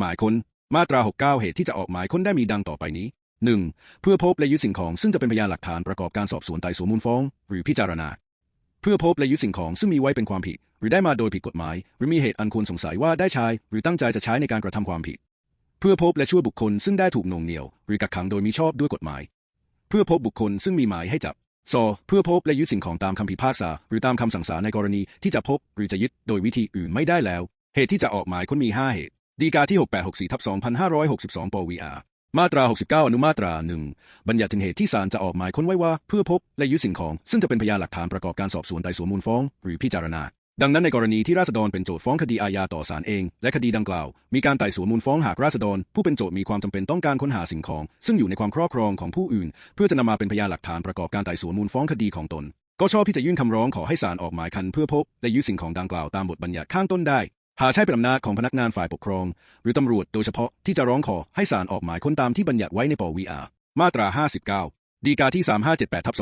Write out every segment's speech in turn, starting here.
หมายค้น มาตรา 69 เหตุที่จะออกหมายค้นได้มีดังต่อไปนี้ 1. เพื่อพบและยึดสิ่งของซึ่งจะเป็นพยานหลักฐานประกอบการสอบสวนไต่สวนมูลฟ้อง หรือพิจารณา เพื่อพบและยึดสิ่งของซึ่งมีไว้เป็นความผิด หรือได้มาโดยผิดกฎหมาย หรือมีเหตุอันควรสงสัยว่าได้ใช้หรือตั้งใจจะใช้ในการกระทำความผิด เพื่อพบและช่วยบุคคลซึ่งได้ถูกนงเหนี่ยว หรือกักขังโดยมิชอบด้วยกฎหมาย เพื่อพบบุคคลซึ่งมีหมายให้จับซอเพื่อพบและยึดสิ่งของตามคำพิพากษา หรือตามคำสั่งศาลในกรณีที่จะพบหรือจะยึดโดยวิธีอื่นไม่ได้แล้ว เหตุที่จะออกหมายค้นมี 5 เหตุ ดีกาที่ 6864ทับ2562ปวีอามาตรา 69 อนุมาตราหนึ่งบัญญัติถึงเหตุที่ศาลจะออกหมายค้นไว้ว่า เพื่อพบและยึดสิ่งของ ซึ่งจะเป็นพยานหลักฐานประกอบการสอบสวนไต่สวนมูลฟ้อง หรือพิจารณา ดังนั้นในกรณีที่ราษฎรเป็นโจทก์ฟ้องคดีอาญาต่อศาลเอง และคดีดังกล่าว มีการไต่สวนมูลฟ้องหากราษฎร ผู้เป็นโจทก์มีความจำเป็นต้องการค้นหาสิ่งของ ซึ่งอยู่ในความครอบครองของผู้อื่น เพื่อจะนำมาเป็นพยานหลักฐานประกอบการไต่สวนมูลฟ้องคดีของตน ก็ชอบที่จะยื่นคำร้องขอให้ศาลออกหมายคันเพื่อพบและยึดสิ่งของดังกล่าวตามบทบัญญัติข้างต้นได้ หากใช้เป็นอำนาจของพนักงานฝ่ายปกครอง หรือตำรวจโดยเฉพาะที่จะร้องขอให้ศาลออกหมายค้นตามที่บัญญัติไว้ในปวีอามาตรา 59 ดีกาที่ 3578ทับ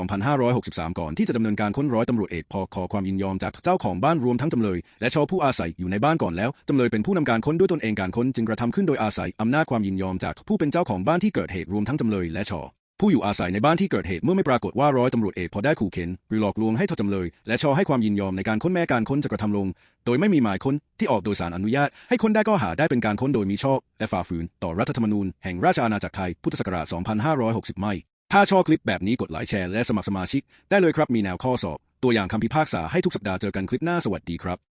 2563 ก่อนที่จะดำเนินการค้นร้อยตำรวจเอกพอขอความยินยอมจากเจ้าของบ้านรวมทั้งจำเลย และชอผู้อาศัยอยู่ในบ้านก่อนแล้วจำเลยเป็นผู้นำการค้นด้วยตนเองการค้นจึงกระทำขึ้นโดยอาศัยอำนาจความยินยอมจากผู้เป็นเจ้าของบ้านที่เกิดเหตุรวมทั้งจำเลยและชอ ผู้อยู่อาศัยในบ้านที่เกิดเหตุเมื่อไม่ปรากฏว่าร้อยตำรวจเอกพอได้ขู่เข็นหรือหลอกลวงให้ทอจำเลย และชอให้ความยินยอมในการค้นแม้การค้นจะกระทำลง โดยไม่มีหมายค้นที่ออกโดยสารอนุญาต ให้ค้นได้ก็หาได้เป็นการค้นโดยมีชอบ และฝ่าฝืน ต่อรัฐธรรมนูญแห่งราชอาณาจักรไทยพุทธศักราช 2560 ไม่ ถ้าชอบคลิปแบบนี้กดไลค์แชร์และสมัครสมาชิก ได้เลยครับมีแนวข้อสอบ ตัวอย่างคำพิพากษาให้ทุกสัปดาห์เจอกันคลิปหน้าสวัสดีครับ